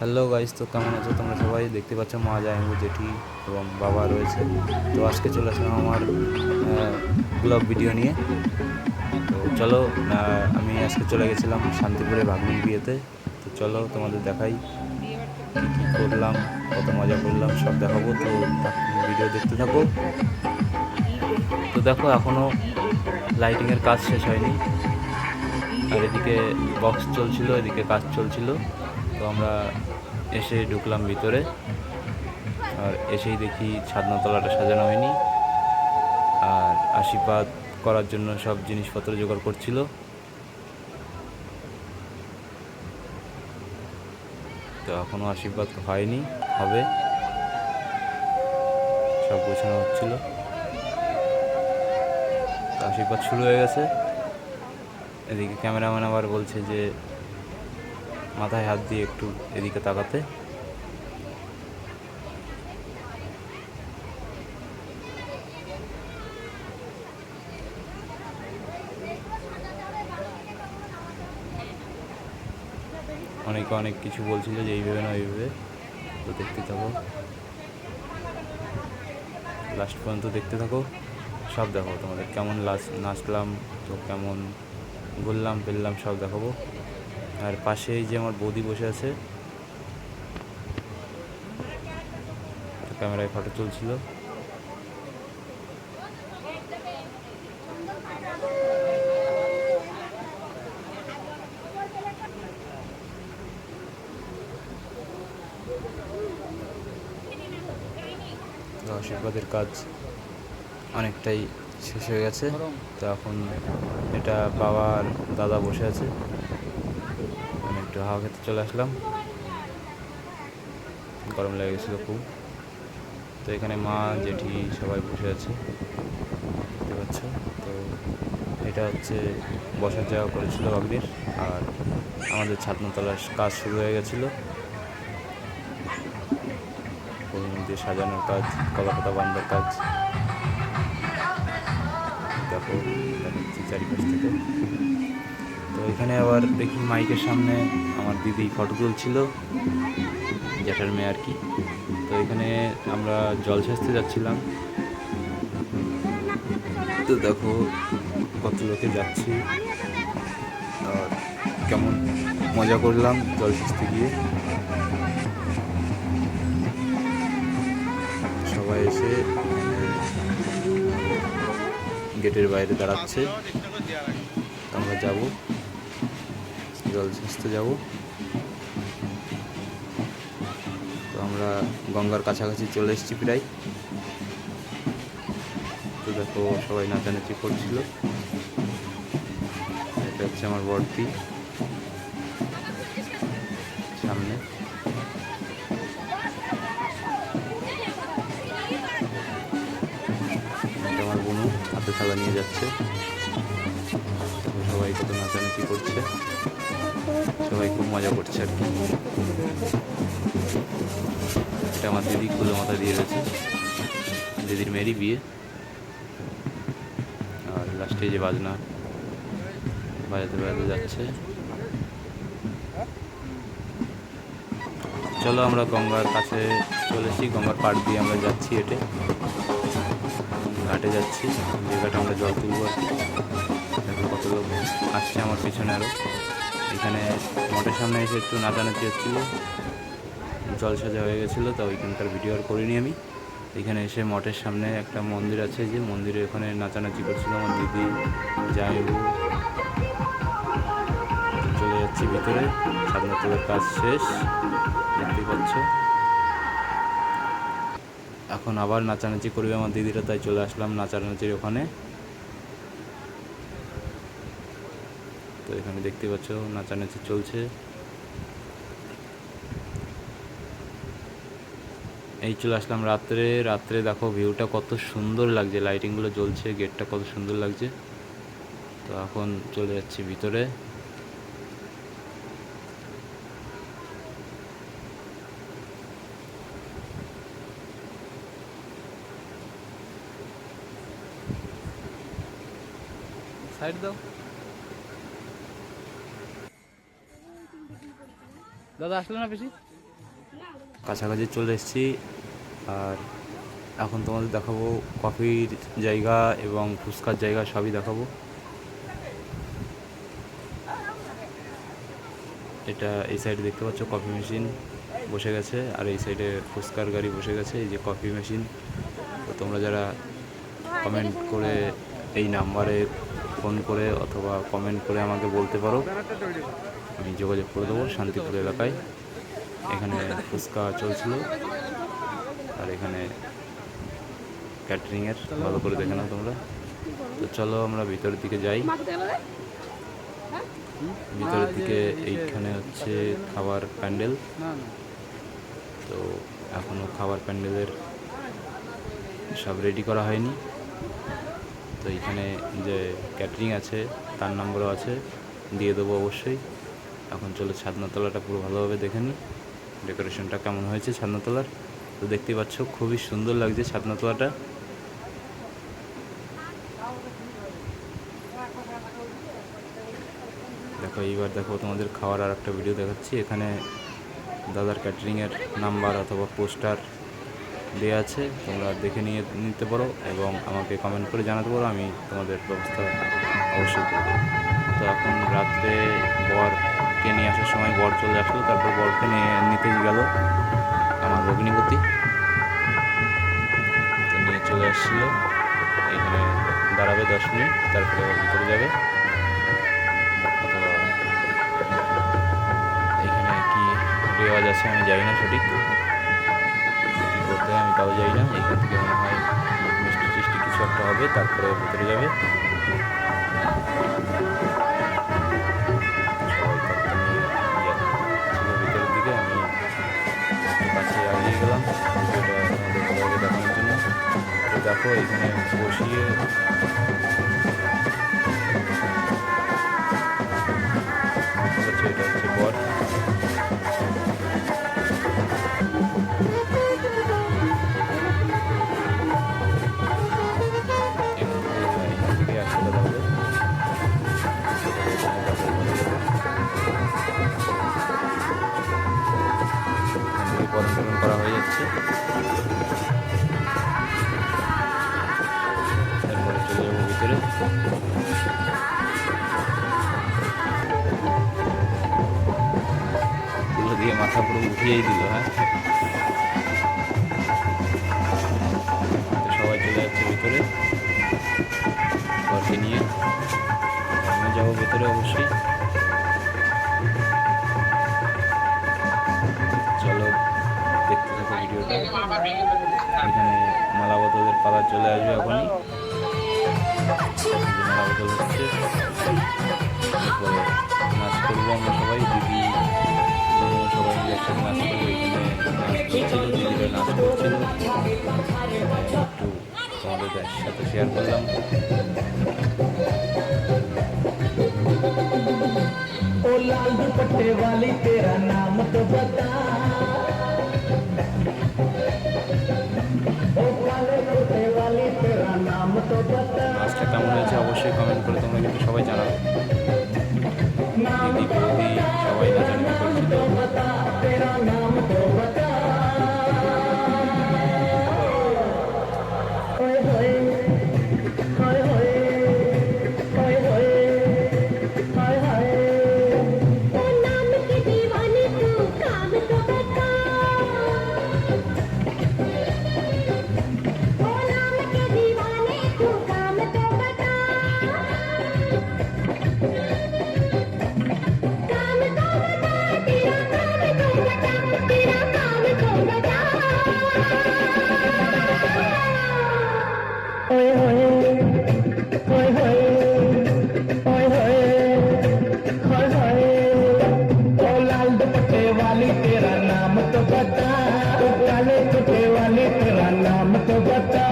Hello guys, তো কেমন আছো? তোমরা সবাই দেখতে পাচ্ছ মা জায়গু জেঠি এবং বাবা রয়েছে। তো আজকে চলে আসলাম আমার ব্লগ ভিডিও নিয়ে। তো চলো আমি আজকে চলে গেছিলাম শান্তিপুরে ভাগ্নির বিয়েতে। তো চলো তোমাদের দেখাই কী করলাম, কত মজা করলাম, সব দেখাবো। তো ভিডিও দেখতে থাকো। তো দেখো এখনও লাইটিংয়ের কাজ শেষ হয়নি। আর এদিকে বক্স চলছিল, এদিকে কাজ চলছিল। তো আমরা এসে ঢুকলাম ভিতরে। আর এসেই দেখি ছাদনাতলাটা সাজানো হয়নি। আর আশীর্বাদ করার জন্য সব জিনিসপত্র জোগাড় করছিল। তো এখনও আশীর্বাদ হয়নি, হবে। সব গোছানো হচ্ছিল। আশীর্বাদ শুরু হয়ে গেছে। এদিকে ক্যামেরাম্যান আবার বলছে যে মাথায় হাত দিয়ে একটু এদিকে তাকাতে। অনেকে অনেক কিছু বলছিল যে এইভাবে না ওইভাবে তো দেখতে থাকো। লাস্ট পর্যন্ত দেখতে থাকো। সব দেখো তোমাদের। কেমন লাস্ট নাচলাম, তো কেমন ঘুরলাম ফেললাম সব দেখাবো। আর পাশে যে আমার বৌদি বসে আছে। ক্যামেরায় ফটো তুলছিল। আশীর্বাদের কাজ অনেকটাই শেষ হয়ে গেছে। তো এখন এটা বাবার দাদা বসে আছে। একটু হাওয়া খেতে চলে আসলাম। গরম লেগে গেছিল খুব। তো এখানে মা, জেঠি সবাই বসে আছে। দেখতে পাচ্ছ? তো এটা হচ্ছে বসার জায়গা করেছিল বাগদির আর আমাদের ছাত্রতলার কাজ শুরু হয়ে গেছিল। দিয়ে সাজানোর কাজ কলা পাতা বান্ধার কাজ। দেখো চারিপাশ থেকে। তো এখানে আবার দেখি মাইকের সামনে আমার দিদি ফটো তুলছিল জ্যাঠার মেয়ে আর কি। তো এখানে আমরা জল সেচতে যাচ্ছিলাম। তো দেখো কত লোকে যাচ্ছি। কেমন মজা করলাম জল সেচতে গিয়ে। সবাই এসে গেটের বাইরে দাঁড়াচ্ছে। আমরা যাব। জল সেচতে যাব। তো আমরা গঙ্গার কাছাকাছি চলে এসেছি প্রায়। তো দেখো সবাই নাচানাচি করছিল। এটা হচ্ছে আমার বর্তি সামনে। আমার বোনু হাতে থালা নিয়ে যাচ্ছে। সবাই কত নাচানাচি করছে। সবাই খুব মজা করছে আর কি। এটা আমার দিদি, কুলো মাথা দিয়ে রয়েছে। দিদির মেয়েরই বিয়ে। আর লাস্টে যে বাজনা, বাজাতে বাজাতে যাচ্ছে। চলো আমরা গঙ্গার কাছে চলেছি গঙ্গার পাড় দিয়ে আমরা যাচ্ছি হেঁটে। ঘাটে যাচ্ছি, যে ঘাটে আমরা জল তুলবো আর। কত লোক আসছে আমার পিছনে আরও এখানে মঠের সামনে এসে একটু নাচানাচি হচ্ছিল। জল সাজা হয়ে গেছিল, তা ওইখানকার ভিডিও আর করিনি আমি। এখানে এসে মঠের সামনে একটা মন্দির আছে যে মন্দিরে ওখানে নাচানাচি করছিল আমার দিদি যাই চলে যাচ্ছি ভিতরে সামনে কাজ শেষ, দেখতেই পাচ্ছ। এখন আবার নাচানাচি করবে আমার দিদিরা, তাই চলে আসলাম নাচানাচির ওখানে। তো এখানে দেখতে পাচ্ছ, নাচানাচি চলছে। এই চলে আসলাম রাত্রে। রাত্রে দেখো ভিউটা কত সুন্দর লাগছে লাইটিংগুলো জ্বলছে গেটটা কত সুন্দর লাগছে। তো এখন চলে যাচ্ছি ভিতরে। সাইড দাও। দাদা না বেশি? কাছাকাছি চলে এসেছি, আর এখন তোমাদের দেখাবো কফির জায়গা এবং ফুচকার জায়গা, সবই দেখাবো। এটা এই সাইডে দেখতে পাচ্ছ, কফি মেশিন বসে গেছে, আর এই সাইডে ফুচকার গাড়ি বসে গেছে, এই যে কফি মেশিন। তো তোমরা যারা কমেন্ট করে এই নাম্বারে ফোন করে অথবা কমেন্ট করে আমাকে বলতে পারো। আমি যোগাযোগ করে দেবো শান্তিপুর এলাকায়। এখানে ফুচকা চলছিল। আর এখানে ক্যাটারিংয়ের ভালো করে দেখে নাও তোমরা। তো চলো আমরা ভিতরের দিকে যাই। ভিতরের দিকে এইখানে হচ্ছে খাবার প্যান্ডেল। তো এখনও খাবার প্যান্ডেলের সব রেডি করা হয়নি। তো এইখানে যে ক্যাটারিং আছে, তার নম্বরও আছে। দিয়ে দেবো অবশ্যই। এখন চলো ছাদনাতলাটা পুরো ভালোভাবে দেখে নিই ডেকোরেশনটা কেমন হয়েছে ছাদনাতলার? তো দেখতেই পাচ্ছ, খুবই সুন্দর লাগছে ছাদনাতলাটা। দেখো, এইবার দেখো তোমাদের খাওয়ার আর একটা ভিডিও দেখাচ্ছি। এখানে দাদার ক্যাটারিংয়ের নাম্বার অথবা পোস্টার দেওয়া আছে। তোমরা দেখে নিয়ে নিতে পারো এবং আমাকে কমেন্ট করে জানাতে পারো। আমি তোমাদের ব্যবস্থা অবশ্যই করব। তো এখন রাত্রে বরকে নিয়ে আসার সময় বর চলে আসলো, তারপর বরকে নিয়ে নিতে গেল আমার ভগ্নিপতি নিয়ে চলে আসছিল এখানে দাঁড়াবে দশ মিনিট, তারপরে ভিতরে যাবে। এখানে কি রেওয়াজ আছে আমি জানি না সঠিক। করতে আমি তাও জানি না, এখান থেকে মনে হয় মিষ্টি টিষ্টি কিছু একটা হবে, তারপরে ভিতরে যাবে। আগিয়ে আমাদের জন্য। দেখো এখানে বসিয়ে যাচ্ছে তারপরে চলে যাব ভিতরে। তুলো দিয়ে মাথা পুরো উঠিয়েই দিল হ্যাঁ? সবাই চলে যাচ্ছে ভিতরে। ঘরকে নিয়ে। আমি যাব ভেতরে অবশ্যই। বদলের পালা চলে আসবে এখনই এই যে মালা বদল হচ্ছে তারপরে নাচ করবো আমরা সবাই দিদি বোন সবাই মিলে একসাথে নাচ করবো এখানে নাচ করছিল দিদিরা নাচ করছিল একটু তোমাদের সাথে শেয়ার করলাম ओ लाल दुपट्टे वाली तेरा नाम तो बता নাচটা কেমন হয়েছে অবশ্যই কমেন্ট করে তোমরা কিন্তু সবাই জানাবে। ಿರಾಮ ತೋಗತ್ತ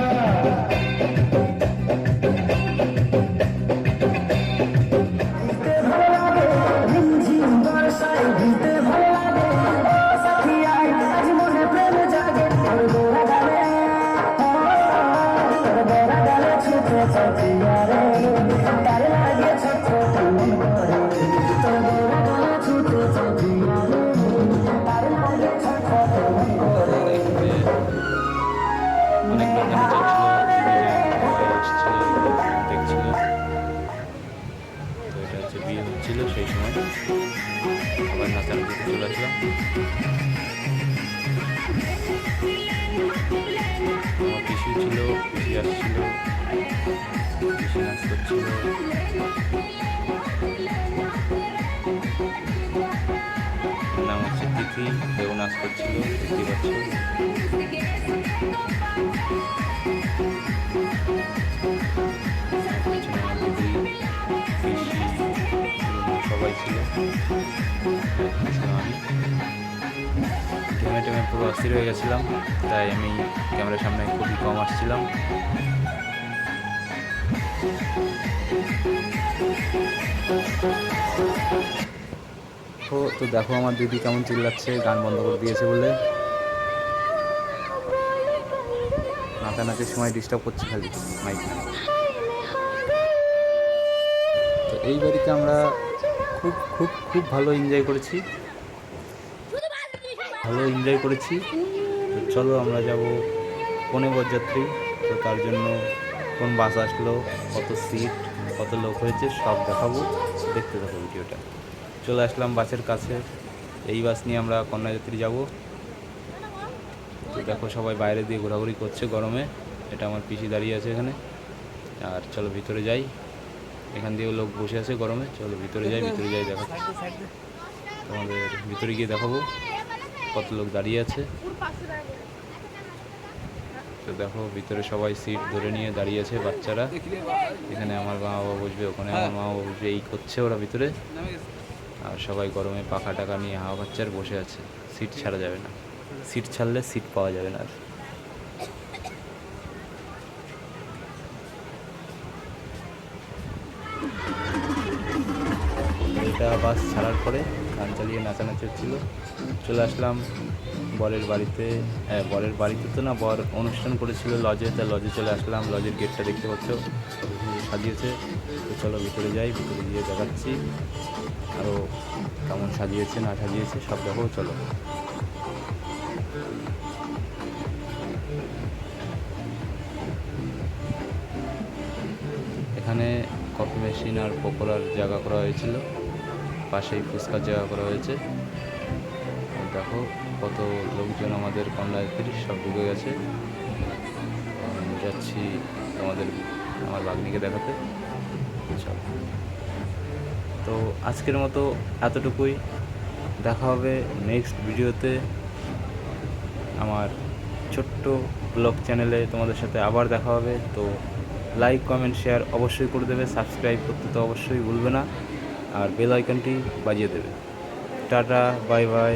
নাচ করছিল নাম হচ্ছে তিথি কেউ নাচ করছিল দেখতে পাচ্ছ সবাই ছিল টেমে টেমে পুরো অস্থির হয়ে গেছিলাম, তাই আমি ক্যামেরার সামনে খুবই কম আসছিলাম। তো তো দেখো আমার দিদি কেমন চিল্লাচ্ছে, গান বন্ধ করে দিয়েছে বলে। নাচানাচির সময় ডিস্টার্ব করছে খালি মাইক তো এই বাড়িতে আমরা খুব খুব খুব ভালো এনজয় করেছি। ভালো এনজয় করেছি। চলো আমরা যাব কোনে বরযাত্রী, তো তার জন্য কোন বাস আসলো, কত সিট কত লোক হয়েছে, সব দেখাবো। দেখতে থাকো ভিডিওটা। চলে আসলাম বাসের কাছে। এই বাস নিয়ে আমরা কন্যাযাত্রী যাব। দেখো সবাই বাইরে দিয়ে ঘোরাঘুরি করছে গরমে। এটা আমার পিসি দাঁড়িয়ে আছে এখানে। আর চলো ভিতরে যাই। এখান দিয়েও লোক বসে আছে গরমে। চলো ভিতরে যাই ভিতরে যাই, দেখো। তোমাদের ভিতরে গিয়ে দেখাবো কত লোক দাঁড়িয়ে আছে। তো দেখো, ভিতরে সবাই সিট ধরে নিয়ে দাঁড়িয়ে আছে বাচ্চারা। এখানে আমার মা বাবা বসবে, ওখানে আমার মা বাবা বসবে। এই করছে ওরা ভিতরে। আর সবাই গরমে পাখা টাকা নিয়ে হাওয়া আর বসে আছে। সিট ছাড়া যাবে না। সিট ছাড়লে সিট পাওয়া যাবে না আর। এটা বাস ছাড়ার পরে গান চালিয়ে নাচানাচি হচ্ছিল। চলে আসলাম বরের বাড়িতে হ্যাঁ বরের বাড়িতে তো না, বর অনুষ্ঠান করেছিল লজে তা লজে চলে আসলাম। লজের গেটটা দেখতে পাচ্ছ সাজিয়েছে। তো চলো ভিতরে যাই, ভিতরে গিয়ে দেখাচ্ছি। আরও কেমন সাজিয়েছে, না সাজিয়েছে, সব দেখো, চলো। এখানে কফি মেশিন আর পকোড়ার জায়গা করা হয়েছিল। পাশেই ফুচকার জায়গা করা হয়েছে। দেখো কত লোকজন আমাদের কন্যাযাত্রী সব ঢুকে গেছে। যাচ্ছি তোমাদের, আমার বাগনিকে দেখাতে। তো আজকের মতো এতটুকুই। দেখা হবে নেক্সট ভিডিওতে। আমার ছোট্ট ব্লগ চ্যানেলে তোমাদের সাথে আবার দেখা হবে। তো লাইক কমেন্ট শেয়ার অবশ্যই করে দেবে। সাবস্ক্রাইব করতে তো অবশ্যই ভুলবে না। আর বেল আইকনটি বাজিয়ে দেবে। Tata bye bye